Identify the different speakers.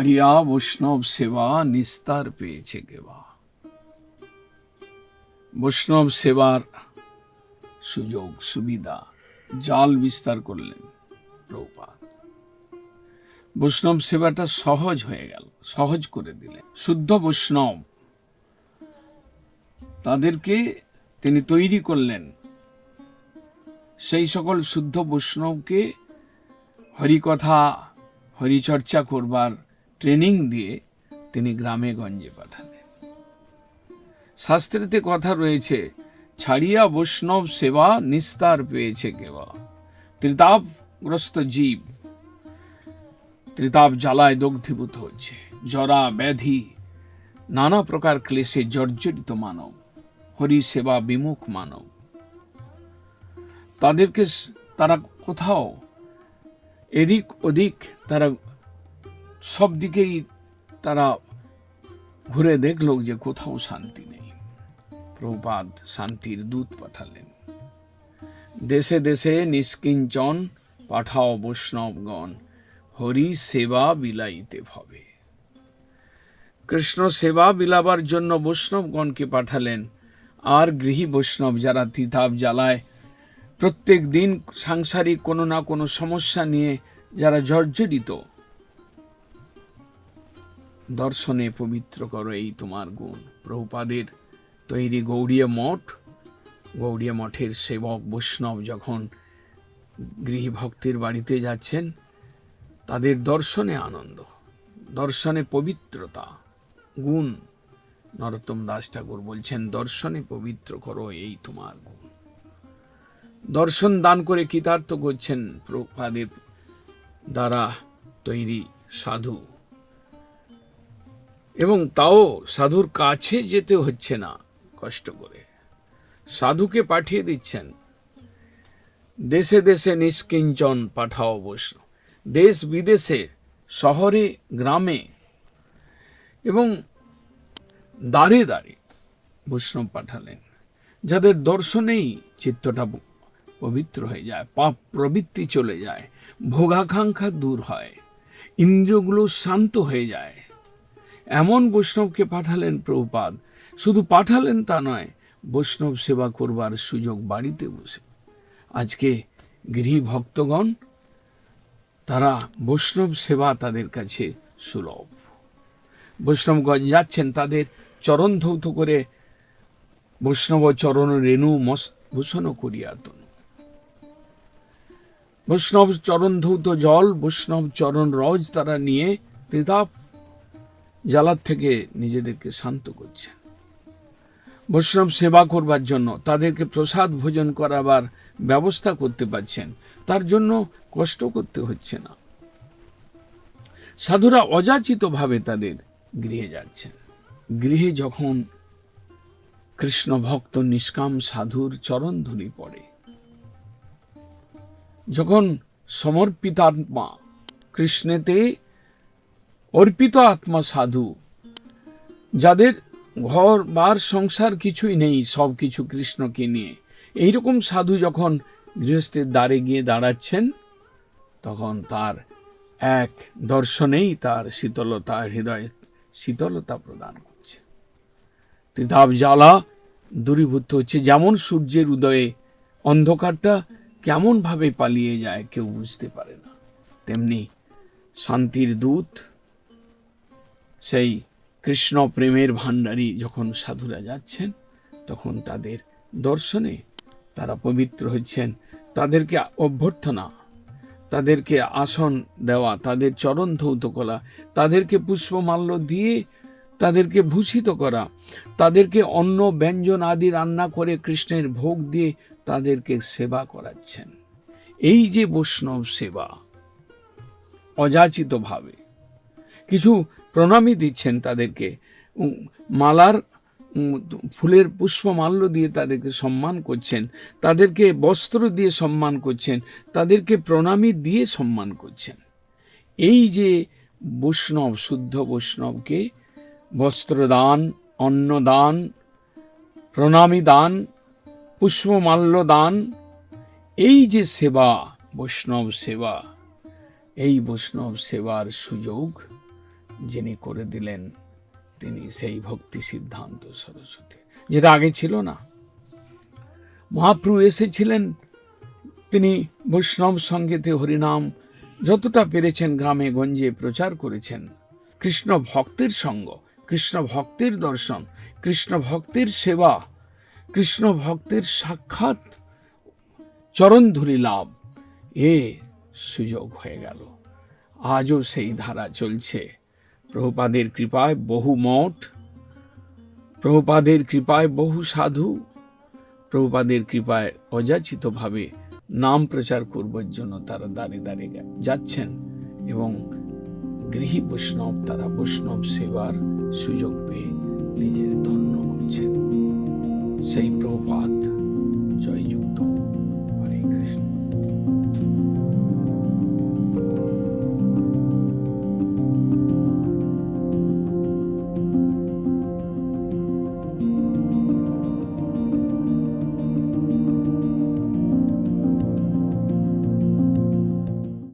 Speaker 1: ছাড়িয়া বৈষ্ণব সেবা নিস্তার পেয়েছে কেবা বৈষ্ণব সেবার সুযোগ, সুবিধা, জাল বিস্তার করলেন বৈষ্ণব সেবাটা সহজ হয়ে গেল, সহজ করে দিলেন। শুদ্ধ বৈষ্ণব তাদেরকে তিনি তৈরি করলেন। সেই সকল শুদ্ধ বৈষ্ণবকে হরিকথা, হরিচর্চা করবার ট্রেনিং দিয়ে তিনি গ্রামে গঞ্জে পাঠালেন। শাস্ত্রেতে কথা রয়েছে, ছাড়িয়া বৈষ্ণব সেবা নিস্তার পেয়েছে কেবা। ত্রিতাপগ্রস্ত জীব, ত্রিতাপ জ্বালায় দগ্ধীভূত হচ্ছে, জরা, ব্যাধি, নানা প্রকার ক্লেশে জর্জরিত মানব, হরি সেবা বিমুখ মানব। তাদেরকে তারা কোথাও এদিক ওদিক তারা সব দিকেই তারা ঘুরে দেখল যে কোথাও শান্তি নেই। প্রপাদ শান্তির দূত পাঠালেন। দেশে দেশে নিষ্কিঞ্চন, পাঠাও বৈষ্ণবগণ, হরি সেবা বিলাইতে ভবে। কৃষ্ণ সেবা বিলাবার জন্য বৈষ্ণবগণকে পাঠালেন। আর গৃহী বৈষ্ণব যারা তিতাব জ্বালায়, প্রত্যেক দিন সাংসারিক কোনো না কোনো সমস্যা নিয়ে যারা জর্জরিত দর্শনে পবিত্র করো এই তোমার গুণ। প্রভুপাদের তৈরি গৌড়ীয় মঠ। গৌড়ীয় মঠের সেবক বৈষ্ণব যখন গৃহী ভক্তির বাড়িতে যাচ্ছেন, তাদের দর্শনে আনন্দ, দর্শনে পবিত্রতা, গুণ। নরোত্তম দাস ঠাকুর বলছেন, দর্শনে পবিত্র করো এই তোমার গুণ। দর্শন দান করে কৃতার্থ করছেন প্রপাদের দ্বারা তৈরি সাধু। এবং তাও সাধুর কাছে যেতে হচ্ছে না, কষ্ট করে। সাধুকে পাঠিয়ে দিচ্ছেন। দেশে দেশে নিষ্কিঞ্চন পাঠাও বৈষ্ণ দেশ বিদেশে, শহরে, গ্রামে এবং দাঁড়ে দাঁড়ে বৈষ্ণব পাঠালেন, যাদের দর্শনেই চিত্তটা পবিত্র হয়ে যায়, পাপ প্রবৃত্তি চলে যায়, ভোগাকাঙ্ক্ষা দূর হয়, ইন্দ্রিয়গুলো শান্ত হয়ে যায়। এমন বৈষ্ণবকে পাঠালেন প্রভুপাদ। শুধু পাঠালেন তা নয়, বৈষ্ণব সেবা করবার সুযোগ বাড়িতে বসে। আজকে গৃহী ভক্তগণ, তারা বৈষ্ণব সেবা তাদের কাছে সুলভ। বৈষ্ণবগণ যাচ্ছেন, তাদের চরণ ধৌত করে বৈষ্ণব চরণ রেণু মস্ত ভূষণ করিয়া তনু বৈষ্ণব চরণ ধৌত জল, বৈষ্ণব চরণ রজ তারা নিয়ে ত্রিতাপ জ্বালার থেকে নিজেদেরকে শান্ত করছেন। বৈষ্ণব সেবা করবার জন্য তাদেরকে প্রসাদ ভোজন করাবার ব্যবস্থা করতে পারছেন, তার জন্য কষ্ট করতে হচ্ছে না। সাধুরা অযাচিতভাবে তাদের গৃহে যাচ্ছেন। গৃহে যখন কৃষ্ণ ভক্ত নিষ্কাম সাধুর চরণ ধুলি পড়ে, যখন সমর্পিত আত্মা কৃষ্ণেতে অর্পিত আত্মা সাধু যাদের ঘর, বার, সংসার কিছুই নেই, সব কিছু কৃষ্ণকে নিয়ে। এইরকম সাধু যখন গৃহস্থের দ্বারে গিয়ে দাঁড়াচ্ছেন, তখন তার এক দর্শনেই তার শীতলতা, হৃদয়ে শীতলতা প্রদান করছে। তিতাব জ্বালা দূরীভূত হচ্ছে। যেমন সূর্যের উদয়ে অন্ধকারটা কেমনভাবে পালিয়ে যায় কেউ বুঝতে পারে না। তেমনি শান্তির দূত সেই কৃষ্ণ প্রেমের ভাণ্ডারী যখন সাধুরা যাচ্ছেন, তখন তাদের দর্শনে তারা পবিত্র হচ্ছেন। তাদেরকে অভ্যর্থনা, তাদেরকে আসন দেওয়া, তাদের চরণ ধৌত করা, তাদেরকে পুষ্পমাল্য দিয়ে তাদেরকে ভূষিত করা, তাদেরকে অন্য ব্যঞ্জন আদি রান্না করে কৃষ্ণের ভোগ দিয়ে তাদেরকে সেবা করাচ্ছেন। এই যে বৈষ্ণব সেবা, অযাচিতভাবে কিছু প্রণামী দিচ্ছেন তাদেরকে। মালার ফুলের পুষ্পমাল্য দিয়ে তাদেরকে সম্মান করছেন, তাদেরকে বস্ত্র দিয়ে সম্মান করছেন, তাদেরকে প্রণামী দিয়ে সম্মান করছেন। এই যে বৈষ্ণব, শুদ্ধ বৈষ্ণবকে বস্ত্রদান, অন্নদান, প্রণামী দান, পুষ্পমাল্য দান, এই যে সেবা, বৈষ্ণব সেবা, এই বৈষ্ণব সেবার সুযোগ যিনি করে দিলেন, তিনি সেই ভক্তি সিদ্ধান্ত সরস্বতী, যেটা আগে ছিল না। মহাপ্রভু এসেছিলেন, তিনি বৈষ্ণব সঙ্গীতে হরিনাম যতটা পেরেছেন গ্রামে গঞ্জে প্রচার করেছেন। কৃষ্ণ ভক্তের সঙ্গ, কৃষ্ণ ভক্তের দর্শন, কৃষ্ণ ভক্তের সেবা, কৃষ্ণ ভক্তের সাক্ষাৎ চরণধুলি লাভ, এ সুযোগ হয়ে গেল। আজও সেই ধারা চলছে। প্রভুপাদের কৃপায় বহু মঠ, প্রভুপাদের কৃপায় বহু সাধু, প্রভুপাদের কৃপায় অযাচিতভাবে নাম প্রচার করবার জন্য তারা দাঁড়িয়ে দাঁড়িয়ে যাচ্ছেন এবং গৃহী বৈষ্ণব তারা বৈষ্ণব সেবার সুযোগ পেয়ে নিজের ধন্য করছেন। সেই প্রভুপাত